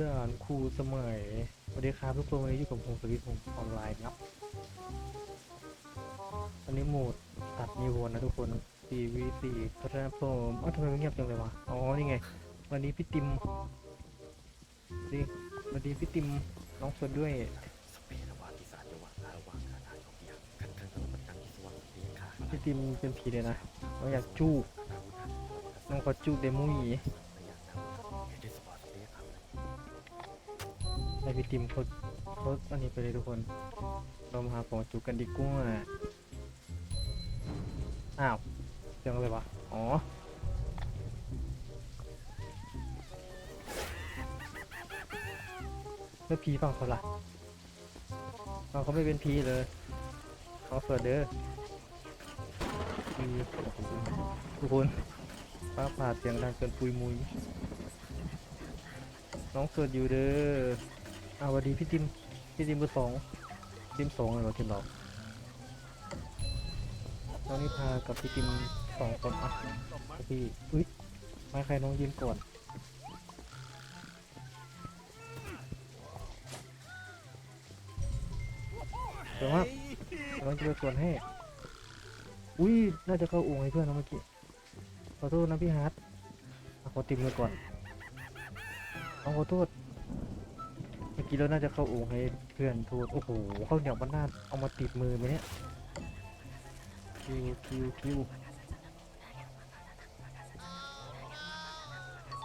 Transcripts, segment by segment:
ด่านครูสมัยสวัสดีครับทุกคนวันนี้อยู่กับผมสวิตผมออนไลน์ครับอันนี้โหมดตัดนิวนะทุกคน 4v4 ครับผมอ้าวทำไมมันเงียบจังเลยวะ อ๋อ นี่ไง วันนี้พี่ติมดิวันนี้พี่ติมน้องสดด้วยสเปรวาติสารจังหวัดระหว่างการทานของอย่างกันกันกับประจังที่สว่างเรียกค่ะพี่ติมเป็นผีเลยนะน้องอยากจูบน้องขอจูบเดมุย ให้พี่ติมเขาเขาอันนี้ไปเลยทุกคน เรามาหาของจูกันดีกว่าอ้าวเจองอะไรวะ อ๋อ แล้วผีฝั่งเขาล่ะฝั่งเขาไม่เป็นผีเลยเขาเฟิร์เดอร์ผีทุกคนฟ้าผ่าเสียงดังเกินปุยมุยน้องเกิดอยู่เด้อ อาวันดีพี่ติมพี่ติมเบอร์สองติมสองเลยเหรอทีมเราน้องนิพากับพี่ติมสองคนอะพี่อุ้ยไม่ใครน้องยืนก่อนเดี๋ยวว่าน้องจะไปกวนให้ อุ้ยน่าจะเข้าองค์ให้เพื่อนน้องเมื่อกี้ขอโทษนะพี่ฮาร์ดอะขอติมเลยก่อนน้องขอโทษ กี้เราน่าจะเข้าองให้เพื่อนโทษโอ้โหเข้าเหนียวมันน่าเอามาติดมือไหมเนี่ยคิวคิวคิว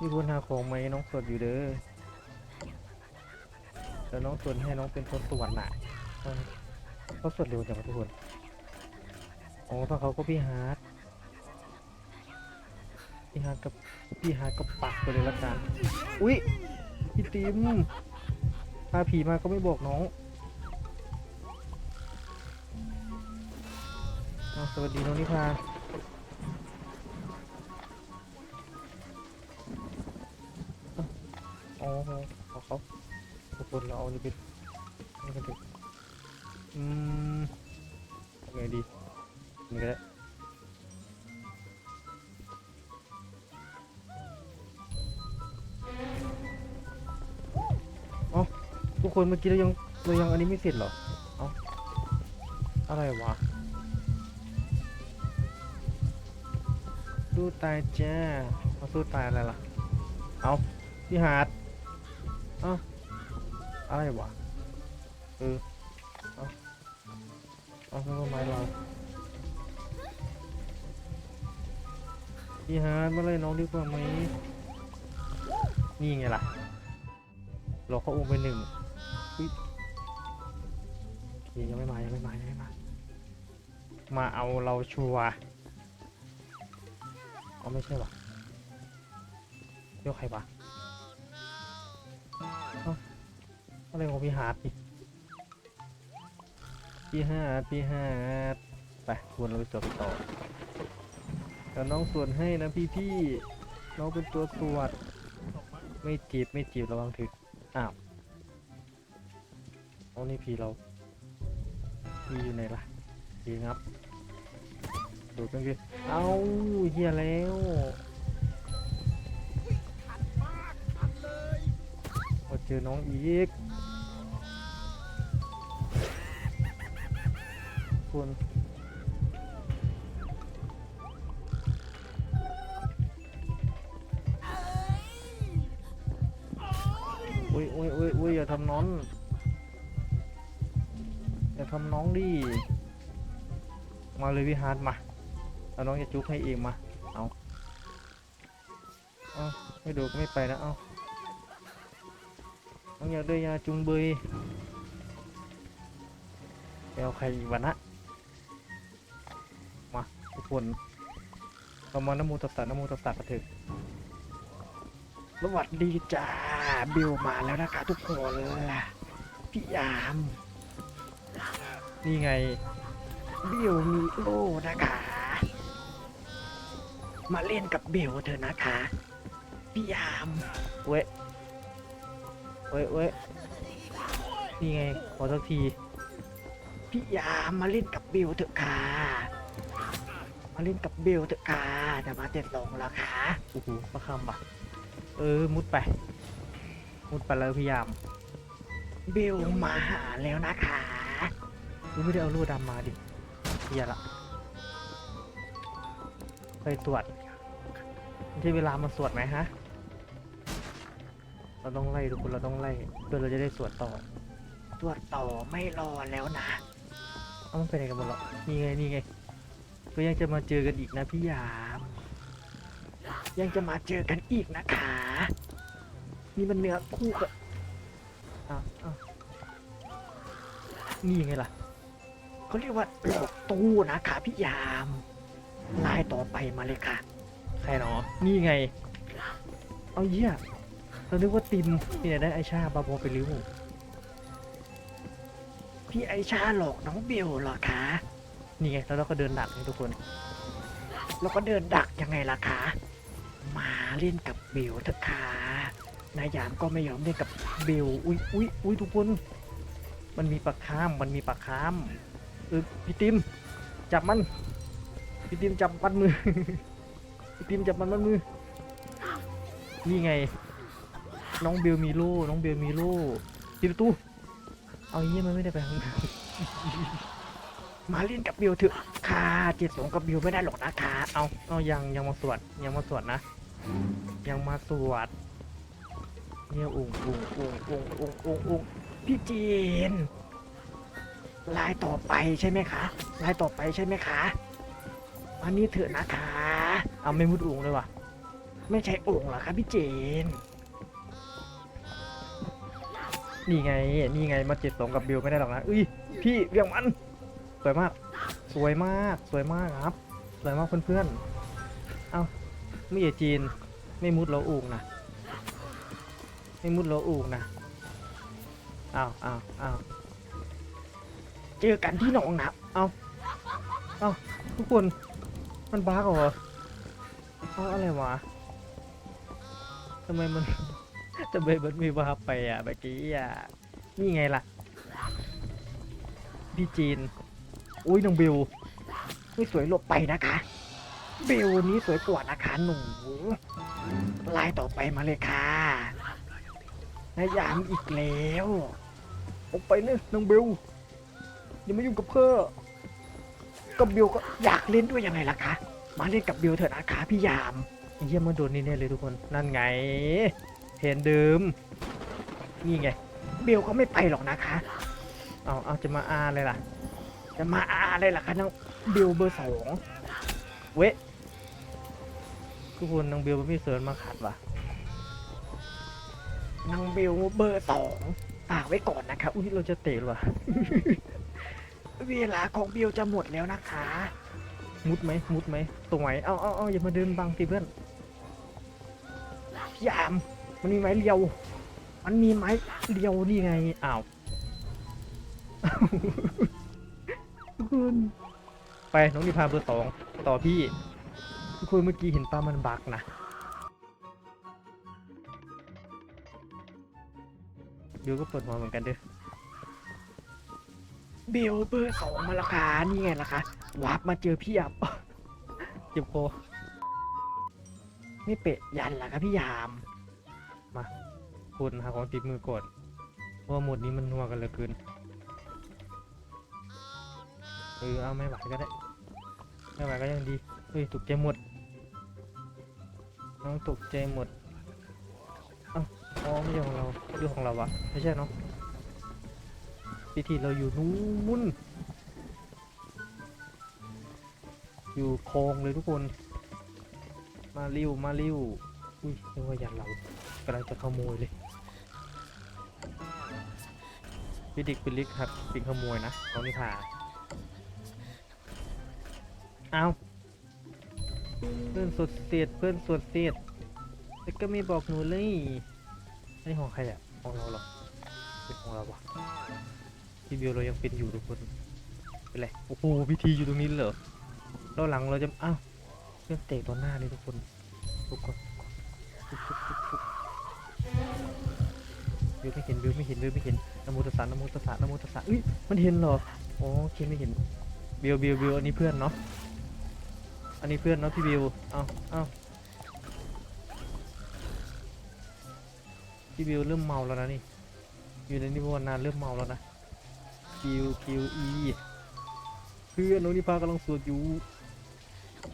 มีคนหาของไหมน้องสดอยู่เด้อแต่น้องสวนให้น้องเป็นคนสวรรค์น่ะเขาสดเร็วจังทุกคนอ๋อถ้าเขาก็พี่ฮาร์ดพี่ฮาร์ดกับพี่ฮาร์ดก็ปักไปเลยละกัน อุ๊ยพี่ติม พาผีมาก็ไม่บอกน้องอสวัสดีน้องนิพาอ้าวอ๋อขอเขาทุกคนเราเอานี่ไปนี่กันเถอะอืมทำไงดีนี่ก็ได้ คนเมื่อกี้เรายังเรายังอันนี้ไม่เสร็จเหรอ เอาอะไรวะ สู้ตายจ้าเอาสู้ตายอะไรล่ะ เอาพี่หาดเอ้าอะไรวะ เออเอาแล้วก็ไม้เราพี่ฮาร์ดมาเลยน้องดีกว่าไหม นี่ไงล่ะ เราเข้าอุ้มไปหนึ่ง ยังไม่มา ยังไม่มา ยังไม่มา มาเอาเราชัวร์เอาไม่ใช่หรอเรียกใครวะเอ้าอะไรของพี่ฮาดนี่พี่ห้าพี่ห้าไปควรเราไปสวดต่อแต่น้องสวดให้นะพี่พี่น้องเป็นตัวสวดไม่จีบไม่จีบระวังถึกอ้าวเอานี่พี่เรา พี่อยู่ไหนล่ะพี่งับดูกันดิเอาเฮียแล้วมาเจอน้องอีกคุณอุ้ยอุ้ยอุ้ยอุ้ยอย่าทำน้อง อย่าทำน้องดิ มาเลยพี่ฮาร์ดมาเอาน้องจะจุ๊บให้เองมา เอาเอาไม่ดูก็ไม่ไปนะเอาน้องอยากได้ยาจุงเบยไปเอาใครอีกวะนะ มาทุกคนเรามานโมตัสสะนโมตัสสะกันเถอะสวัสดีจ้า บิวมาแล้วนะคะทุกคนพี่ยาม นี่ไง บิวมีโลนะคะ มาเล่นกับเบลเถอะนะคะพี่ยามเว้ย เว้ยเว้ยนี่ไง ขอสักที พี่ยามมาเล่นกับเบลเถอะค่ะ มาเล่นกับเบลเถอะค่ะแต่มาเจ็ดลงแล้วค่ะโอ้โหมาคำปะเออ มุดไป มุมุดไปแล้วพยายาม เบลมาหาแล้วนะคะ กูไม่ได้เอาลูกดำมาดิเฮียละไปตรวจ ที่เวลามาสวดไหมฮะ เราต้องไล่ทุกคนเราต้องไล่เพื่อเราจะได้สวดต่อ ตรวจต่อไม่รอแล้วนะ เอ้ามันไปไหนกันหมดหรอนี่ไงนี่ไง ก็ยังจะมาเจอกันอีกนะพี่ยาม ยังจะมาเจอกันอีกนะคะนี่มันเนื้อคู่กับอ้าวอ้าวนี่ไงล่ะ เขาเรียกว่าหลอกตู้นะคะพี่ยามลายต่อไปมาเลยค่ะ ใครหนอนี่ไง เอาเยี่ยเรานึกว่าติมที่ไหนได้ไอชาบาโบไปริ้วพี่ไอชาหลอกน้องเบลเหรอคะนี่ไงแล้วเราก็เดินดักให้ทุกคนแล้วก็เดินดักยังไงล่ะคะมาเล่นกับเบลเถอะค่ะนายยามก็ไม่ยอมเล่นกับเบลอุ้ยอุ้ยอุ้ยทุกคน มันมีปลาค้ามมันมีปลาค้ามเออพี่ติมจับมันพี่ติมจับมันมือ พี่ติมจับมันมันมือ นี่ไง น้องเบลมีลูกน้องเบลมีลูกปิดประตูเอาเยี่ยมันไม่ได้ไปข้างนอกมาเล่นกับเบลเถอะค่ะเจ็ดสองกับเบลไม่ได้หรอกนะคะเอาเอายังยังมาสวดยังมาสวดนะ ยังมาสวดเนี่ยอุ้งอุ้งอุ้งอุ้งอุ้งอุ้งอุ้งพี่จีน ลายต่อไปใช่ไหมคะลายต่อไปใช่ไหมคะอันนี้เถอะนะคะ เอาไม่มุดอุ้งเลยว่ะ ไม่ใช่โอ่งหรอคะพี่เจน นี่ไง นี่ไงมาเจ็ดสองกับเบลไม่ได้หรอกนะอุ้ย พี่เรียงมัน สวยมาก สวยมาก สวยมากครับ สวยมากเพื่อนๆ เอาไม่เอจีน ไม่มุดเราอูงนะ ไม่มุดเราอูงนะอ้าวอ้าวอ้าว เจอกันที่หนองนับทุกคน มันบ้าเหรอเอาอะไรวะทำไมมันทำไมมันมีบ้าไปอะเมื่อกี้อะ นี่ไงล่ะ พี่จีน อุ้ยน้องบิวไม่สวยหลบไปนะคะเบลนี้สวยกว่านะคะหนูลายต่อไปมาเลยค่ะนายยามอีกแล้ว ออกไปเลยน้องบิว อย่ามายุ่งกับเพื่อก็เบลก็อยากเล่นด้วยยังไงล่ะคะ มาเล่นกับเบลเถอะนะคะพี่ยามไอ้เยี่ยมันโดนนี่แน่เลยทุกคน นั่นไงเพนเดิม นี่ไง เบลก็ไม่ไปหรอกนะคะ เอาเอาจะมาอาเลยล่ะ จะมาอะไรล่ะคะน้องเบลเบอร์สองเว้ยทุกคนน้องบิวมันไม่เสิริญมาขัดว่ะน้องเบลเบอร์สองฝากไว้ก่อนนะคะ อุ้ยเราจะเตะหรอวะ เวลาของเบลจะหมดแล้วนะคะ มุดไหมมุดไหมตรงไหนเอาเอาเอาอย่ามาเดินบังสิเพื่อนพี่ยาม มันมีไม้เรียว มันมีไม้เดียวนี่ไงอ้าวทุกคนไปน้องนิพาเบอร์สองต่อพี่ทุกคนเมื่อกี้เห็นปลามันบักนะเดี๋ยวก็เปิดหัวเหมือนกันเด้อ เบลเบอร์สองมาแล้วค่ะนี่ไงล่ะคะวาร์ปมาเจอพี่ยามเจ็บคอไม่เปะยันล่ะคะพี่ยามคุณหาของติดมือก่อนเพราะว่าหมดนี้มันนัวกันเหลือเกินเออเอาไม่ไหวก็ได้ไม่ไหวก็ยังดีเฮ้ยตกใจหมดน้องตกใจหมดเอ้าอ๋อไม่ใช่ของเราอยู่ของเราวะไม่ใช่เนาะ พิธีเราอยู่นู้นอยู่คลองเลยทุกคน มาริ้วมาริ้วอุ้ยเรียกว่ายันเรากำลังจะขโมยเลยพี่ดิกเป็นลิกครับเป็นขโมยนะน้องนิพาเอาเพื่อนสดเสียดเพื่อนสดเสียดแต่ก็ไม่บอกหนูเลยอันนี้ของใครอะของเราหรอเป็นของเราวะ พี่บิวเรายังเป็นอยู่ทุกคนเป็นไรโอ้โหพิธีอยู่ตรงนี้เลยเหรอเราหลังเราจะอ้าวเรื่องเตะตอนหน้าเลยทุกคนทุกคนวิวไม่เห็นบิวไม่เห็นบิวไม่เห็นนโมตัสสะนโมตัสสะนโมตัสสะเอ้ยมันเห็นเหรออ๋อโอเคไม่เห็นบิวบิวบิวอันนี้เพื่อนเนาะอันนี้เพื่อนเนาะพี่บิวเอาเอาพี่บิวเริ่มเมาแล้วนะนี่อยู่ในนิวรณ์นานเริ่มเมาแล้วนะ คิวคิวอีเพื่อนน้องนิพากำลังสวดอยู่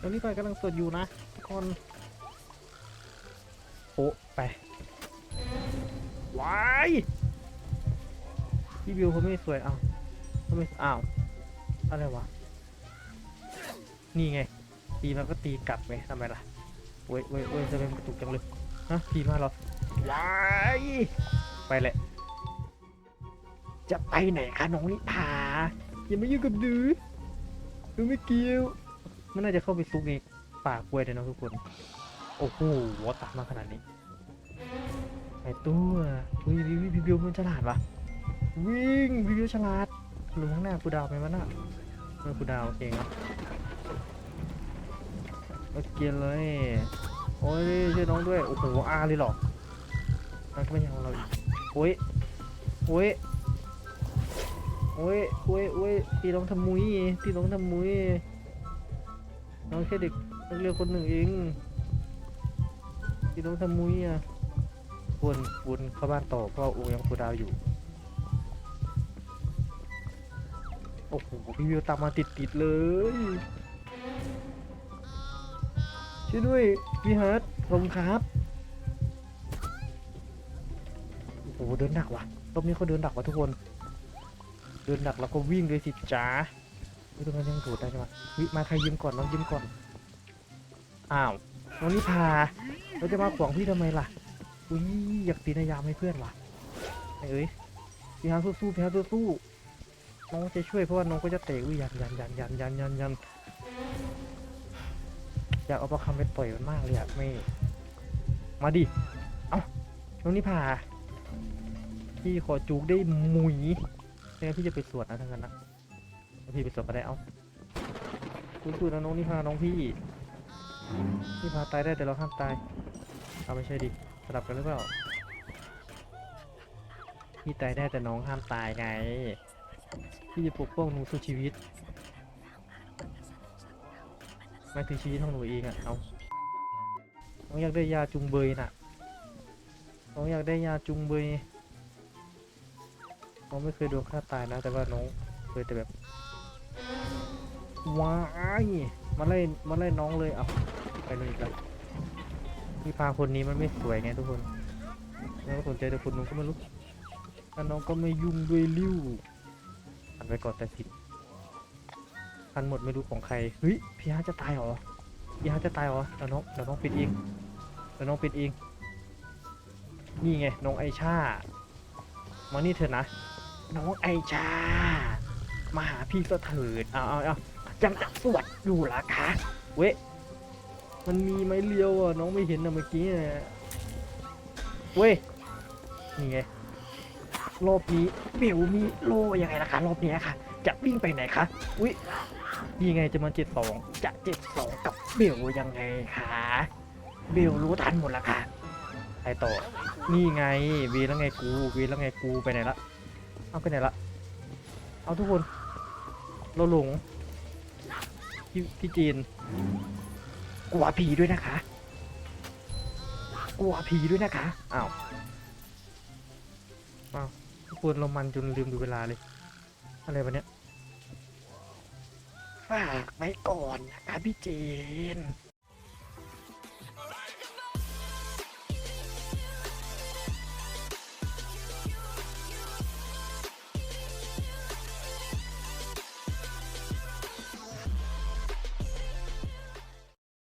น้องนิพากำลังสวดอยู่นะทุกคนโปะไปวายพี่บิวเขาไม่สวยอ้าวเขาไม่อ้าวอะไรวะนี่ไงตีมันก็ตีกลับไงทำไมล่ะเว้ยเว้ยเว้ยทำไมมันกระตุกจังเลยฮะตีมาเหรอวายไปแหละ จะไปไหนคะน้องนิพาอย่ามายุ่งกับดื้อดูไม่เกี่ยว มันน่าจะเข้าไปซุกในป่ากล้วยเลยนะทุกคน โอ้โหตัดมาขนาดนี้ไอตัวอุ้ยวิววิววิวมันฉลาดวะวิ่งวิววิวฉลาดลงข้างหน้ากูดาวไปมันน่ะเออกูดาวโอเคครับโอเคเลย โอ้ยช่วยน้องด้วย โอ้โหอาเลยหรอนั่นก็ไม่ใช่ของเราอีกโอ้ยโอ้ย โอ้ยโอ้ยโอ้ยตีน้องทำมุ้ยตีน้องทำมุ้ยน้องแค่เด็กนักเรียนคนหนึ่งเองตีน้องทำมุ้ยอะวนวนเข้าบ้านต่อเพราะโออยังคูดาวอยู่โอ้โหพี่วิวตามมาติดติดๆเลยช่วยด้วยพี่ฮาร์ดผมครับโอ้โหเดินหนักว่ะรอบนี้เขาเดินหนักว่ะทุกคน ดินหนักแล้วก็วิ่งเลยสิจ้าไม่ต้องยังถูดได้ใช่ไหมวิมาใครยืมก่อนน้องยืมก่อน อ้าวน้องนิพาเราจะมาขวางพี่ทำไมล่ะ อุ้ยอยากตีนายามให้เพื่อนว่ะไอเอ้ยพี่ฮาสู้ๆพี่ฮาสู้ๆน้องจะช่วยเพราะว่าน้องก็จะเตะอุ้ยยันยันยันยันยันยันยันอยากเอาประคำไปต่อยมันมากเลยอะไม่ มาดิ เอ้าน้องนิพาพี่ขอจูกได้หมุย ไม่งั้นพี่จะไปสวดนะทั้งนั้นนะเอาพี่ไปสวดก็ได้เอ้าคุณพูดนะน้องนี่พาน้องพี่นี่พาตายได้แต่เราห้ามตายเอาไม่ใช่ดิสลับกันหรือเปล่าพี่ตายได้แต่น้องห้ามตายไงพี่จะปกป้องหนูสู้ชีวิตมายถึงชีวิตของหนูเองอะเอาน้องอยากได้ยาจุงเบยน่ะน้องอยากได้ยาจุงเบย น้องไม่เคยโดนฆ่าตายนะ แต่ว่าน้องเคยแต่แบบว้ายมาไล่มาไล่น้องเลยเอาไปเลยอีกแล้วพี่พาคนนี้มันไม่สวยไงทุกคนแล้วก็สนใจแต่คนนู้นก็ไม่รู้แล้วน้องก็ไม่ยุ่งด้วยริ้วหันไปก่อนแต่สิบพันหมดไม่รู้ของใครเฮ้ยพี่ฮาจะตายเหรอพี่ฮาจะตายเหรอเดี๋ยวน้องเดี๋ยวน้องปิดเองเดี๋ยวน้องปิดเองนี่ไงน้องไอชามานี่เถอะนะ น้องไอชา มาหาพี่ก็เถิดเอาเอาเอายังจะสวดอยู่เหรอคะ เว้ยมันมีไม้เลียวอะน้องไม่เห็นนะเมื่อกี้อะเว้ยนี่ไงรอบนี้เบลมีโลยังไงล่ะคะรอบนี้ค่ะ จะวิ่งไปไหนคะนี่ไงจะมาเจ็ดสองจะเจ็ดสองกับเบลยังไงคะเบลรู้ทันหมดแล้วค่ะไปต่อ นี่ไงวีแล้วไงกูวีแล้วไงกูไปไหนละ เอาไปไหนละ เอาทุกคน เราหลงพี่พี่จีน กลัวผีด้วยนะคะ กลัวผีด้วยนะคะ อ้าว อ้าว ทุกคนเรามันจนลืมดูเวลาเลย อะไรวะเนี้ยฝากไว้ก่อนนะคะพี่เจน